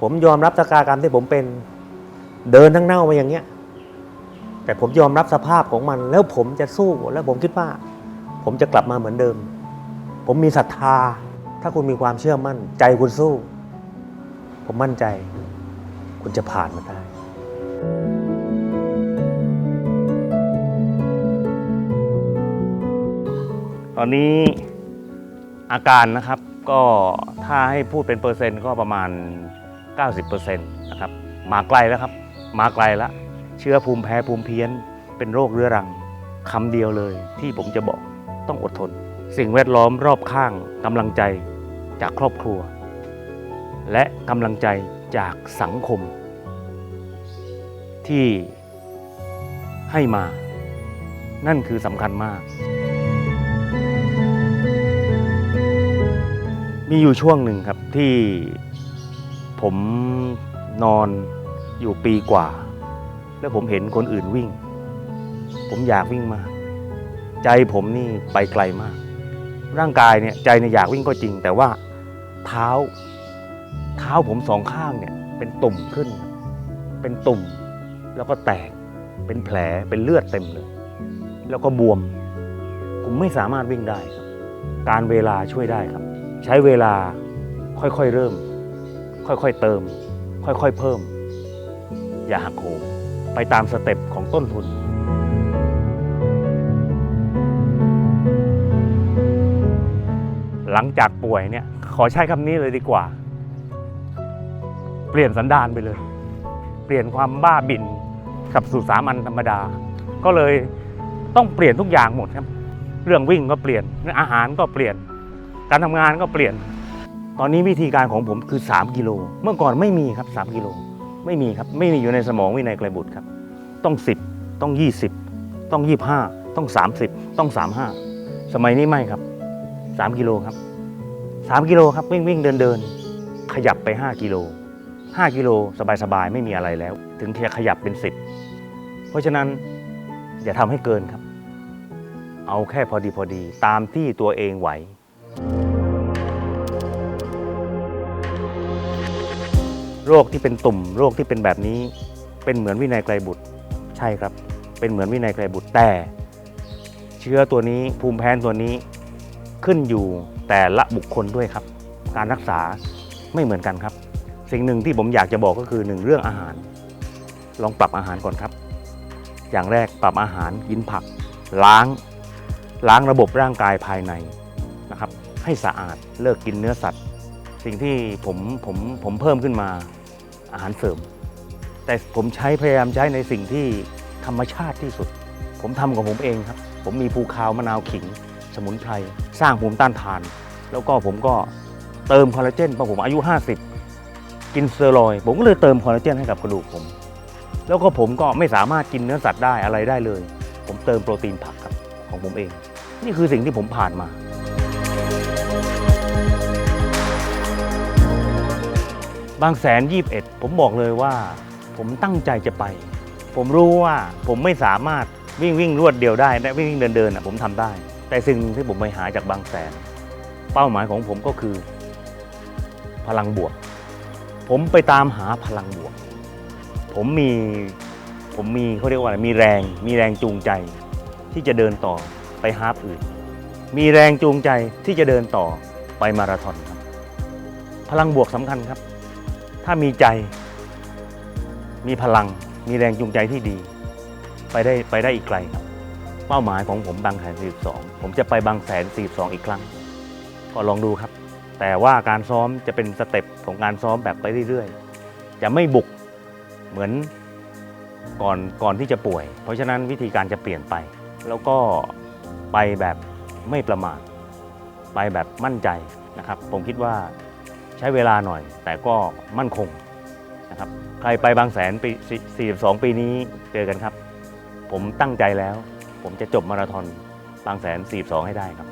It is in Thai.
ผมยอมรับชะตากรรมที่ผมเป็นเดินทั้งเน่ามาอย่างเงี้ย แต่ผมยอมรับสภาพของมัน แล้วผมจะสู้แล้วผมคิดว่า ผมจะกลับมาเหมือนเดิม ผมมีศรัทธา ถ้าคุณมีความเชื่อมั่น ใจคุณสู้ ผมมั่นใจ คุณจะผ่านมันได้ตอนนี้อาการนะครับก็ถ้าให้พูดเป็นเปอร์เซ็นต์ก็ประมาณ 90%นะครับมาไกลแล้วครับ มาไกลแล้วเชื้อภูมิแพ้ภูมิเพี้ยน เป็นโรคเรื้อรังคำเดียวเลย ที่ผมจะบอกต้องอดทน สิ่งแวดล้อมรอบข้างกำลังใจจากครอบครัว และกำลังใจจากสังคม ที่ให้มา นั่นคือสำคัญมาก มีอยู่ช่วงหนึ่งครับที่ ผมนอนอยู่ปีกว่า แล้วผมเห็นคนอื่นวิ่ง ผมอยากวิ่งมาก ใจผมนี่ไปไกลมาก ร่างกายเนี่ยใจเนี่ยอยากวิ่งก็จริง แต่ว่าเท้า เท้าผมสองข้างเนี่ย เป็นตุ่มขึ้น เป็นตุ่ม แล้วก็แตก เป็นแผลเป็นเลือดเต็มเลย แล้วก็บวม ผมไม่สามารถวิ่งได้ครับ การเวลาช่วยได้ครับ ใช้เวลาค่อยๆเริ่ม ค่อยๆเติม ค่อยๆเพิ่ม อย่าหักโหมไปตามสเต็ปของต้นทุน หลังจากป่วยเนี่ยขอใช้คำนี้เลยดีกว่า เปลี่ยนสันดานไปเลย เปลี่ยนความบ้าบินกับสู่สามัญธรรมดา ก็เลยต้องเปลี่ยนทุกอย่างหมดครับ เรื่องวิ่งก็เปลี่ยนเรื่องอาหารก็เปลี่ยน การทำงานก็เปลี่ยน ตอนนี้วิธีการของผมคือ 3 กิโล เมื่อก่อนไม่มีครับ 3 กิโล ไม่มีครับ ไม่มีอยู่ในสมองวินัยไกลบุตรครับ ต้อง 10 ต้อง 20 ต้อง 25 ต้อง 30 ต้อง 35 สมัยนี้ไม่ครับ 3 กิโลครับ 3 กิโลครับวิ่งวิ่งเดินเดินขยับไป 5 กิโล 5 กิโลสบายๆ ไม่มีอะไรแล้ว ถึงจะขยับเป็น 10 เพราะฉะนั้นอย่าทำให้เกินครับ เอาแค่พอดีพอดีตามที่ตัวเองไหว โรคที่เป็นตุ่มโรคที่เป็นแบบนี้ เป็นเหมือนวินัยไกลบุตรใช่ครับ เป็นเหมือนวินัยไกลบุตรแต่ เชื้อตัวนี้ภูมิแพ้ตัวนี้ขึ้นอยู่แต่ละบุคคลด้วยครับ การรักษาไม่เหมือนกันครับ สิ่งหนึ่งที่ผมอยากจะบอกก็คือหนึ่งเรื่องอาหาร ลองปรับอาหารก่อนครับ อย่างแรกปรับอาหารกินผัก ล้าง ล้างระบบร่างกายภายในนะครับ ให้สะอาดเลิกกินเนื้อสัตว์ สิ่งที่ผมผมผมเพิ่มขึ้นมา อาหารเสริม แต่ผมใช้พยายามใช้ในสิ่งที่ธรรมชาติที่สุด ผมทำของผมเองครับ ผมมีภูคาวมะนาวขิง สมุนไพร สร้างภูมิต้านทาน แล้วก็ผมก็เติมคอลลาเจนพอผมอายุ 50 กินสเตียรอย ผมก็เลยเติมคอลลาเจนให้กับกระดูกผม แล้วก็ผมก็ไม่สามารถกินเนื้อสัตว์ได้อะไรได้เลย ผมเติมโปรตีนผักครับของผมเอง นี่คือสิ่งที่ผมผ่านมา บางแสนยี่บเอ็ดผมบอกเลยว่า ผมตั้งใจจะไป ผมรู้ว่าผมไม่สามารถวิ่งวิ่งรวดเดียวได้และวิ่งวิ่งเดินเดินผมทำได้ แต่สิ่งที่ผมไปหาจากบางแสน เป้าหมายของผมก็คือ พลังบวก ผมไปตามหาพลังบวก ผมมีผมมีเขาเรียกว่าอะไรมีแรง มีแรงจูงใจ ที่จะเดินต่อไปฮาล์ฟอื่น มีแรงจูงใจที่จะเดินต่อไปมาราธอนครับ พลังบวกสำคัญครับ ถ้ามีใจ มีพลัง มีแรงจูงใจที่ดี ไปได้ไปได้อีกไกลครับ เป้าหมายของผมบางแสน 42 ผมจะไปบางแสน 42 อีกครั้ง ก็ลองดูครับ แต่ว่าการซ้อมจะเป็นสเต็ปของการซ้อมแบบไปเรื่อยๆ จะไม่บุกเหมือนก่อนก่อนที่จะป่วย เพราะฉะนั้นวิธีการจะเปลี่ยนไป แล้วก็ไปแบบไม่ประมาทไปแบบมั่นใจนะครับ ผมคิดว่า ใช้เวลาหน่อย แต่ก็มั่นคงนะครับ ใครไปบางแสนปี42 ปีนี้เจอกันครับ ผมตั้งใจแล้ว ผมจะจบมาราธอนบางแสน 42 ให้ได้ครับ